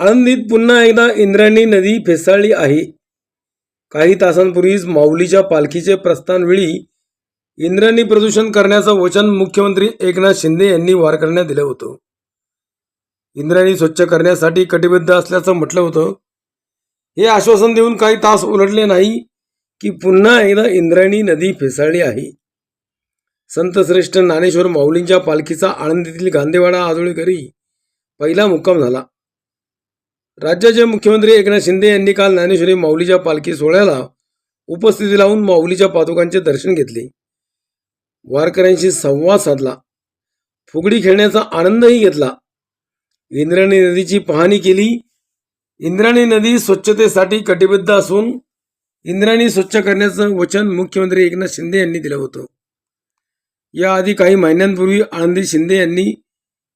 आळंदीत पुन्हा एकदा इंद्रायणी नदी फेसाळली आहे. काही तासांपूर्वीच माऊलीच्या पालखीचे प्रस्थानवेळी इंद्रायणी प्रदूषण करण्याचं वचन मुख्यमंत्री एकनाथ शिंदे यांनी वारकऱ्यांना दिलं होतं. इंद्रायणी स्वच्छ करण्यासाठी कटिबद्ध असल्याचं म्हटलं होतं. हे आश्वासन देऊन काही तास उलटले नाही की पुन्हा एकदा इंद्रायणी नदी फेसाळली आहे. संतश्रेष्ठ ज्ञानेश्वर माऊलींच्या पालखीचा आळंदीतील गांधेवाडा आजोळी घरी पहिला मुक्काम झाला. राज्याचे मुख्यमंत्री एकनाथ शिंदे यांनी काल ज्ञानेश्वरी माऊलीच्या पालखी सोहळ्याला उपस्थिती लावून माऊलीच्या पादुकांचे दर्शन घेतले. वारकऱ्यांशी संवाद साधला. फुगडी खेळण्याचा आनंदही घेतला. इंद्रायणी नदीची पाहणी केली. इंद्रायणी नदी स्वच्छतेसाठी कटिबद्ध असून इंद्रायणी स्वच्छ करण्याचं वचन मुख्यमंत्री एकनाथ शिंदे यांनी दिलं होतं. याआधी काही महिन्यांपूर्वी आनंदी शिंदे यांनी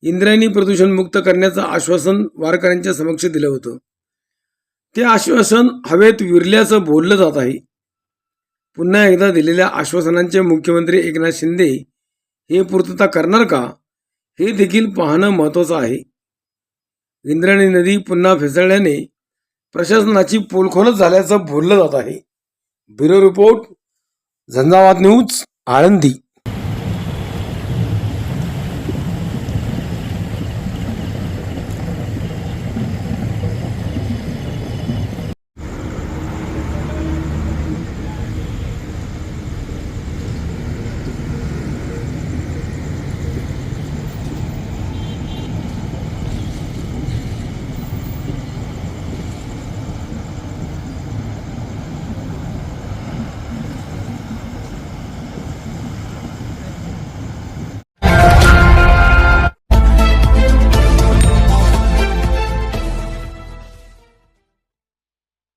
इंद्रायणी प्रदूषण मुक्त करण्याचं आश्वासन वारकऱ्यांच्या समक्ष दिलं होतं. ते आश्वासन हवेत विरल्याचं बोललं जात आहे. पुन्हा एकदा दिलेल्या आश्वासनांचे मुख्यमंत्री एकनाथ शिंदे हे पूर्तता करणार का हे देखील पाहणं महत्त्वाचं आहे. इंद्रायणी नदी पुन्हा फेसळल्याने प्रशासनाची पोलखोलच झाल्याचं बोललं जात आहे. Bureau report Jhanjhavat news Alandi.